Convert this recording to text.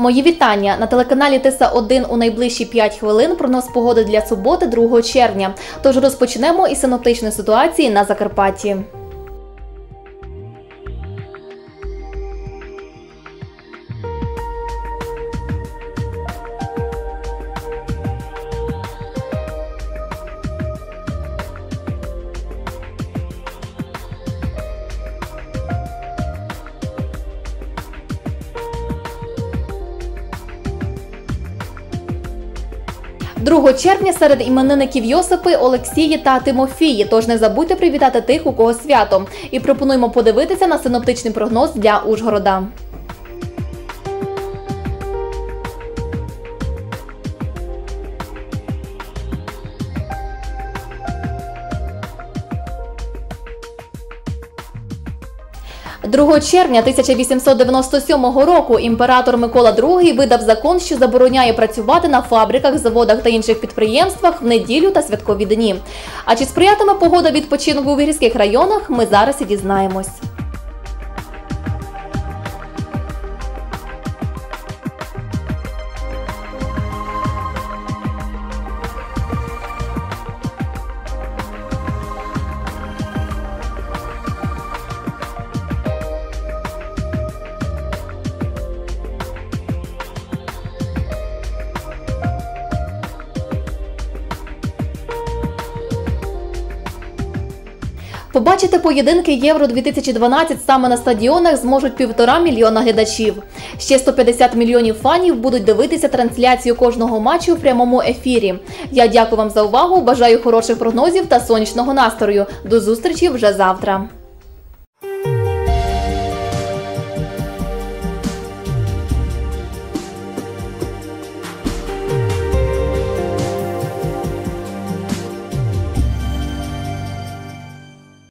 Мої вітання на телеканалі Тиса 1 у найближчі 5 хвилин. Прогноз погоди для суботи, 2 червня. Тож розпочнемо із синоптичної ситуації на Закарпатті. Другого червня серед іменинників Йосипи, Олексії та Тимофії. Тож не забудьте привітати тих, у кого свято. І пропонуємо подивитися на синоптичний прогноз для Ужгорода. Другого червня 1897 року імператор Микола II видав закон, що забороняє працювати на фабриках, заводах та інших підприємствах в неділю та святкові дні. А чи сприятиме погода відпочинку у гірських районах? Ми зараз і дізнаємось. Побачити поєдинки Євро 2012 саме на стадіонах зможуть півтора мільйона глядачів. Ще 150 мільйонів фанів будуть дивитися трансляцію кожного матчу в прямому ефірі. Я дякую вам за увагу. Бажаю хороших прогнозів та сонячного настрою. До зустрічі вже завтра.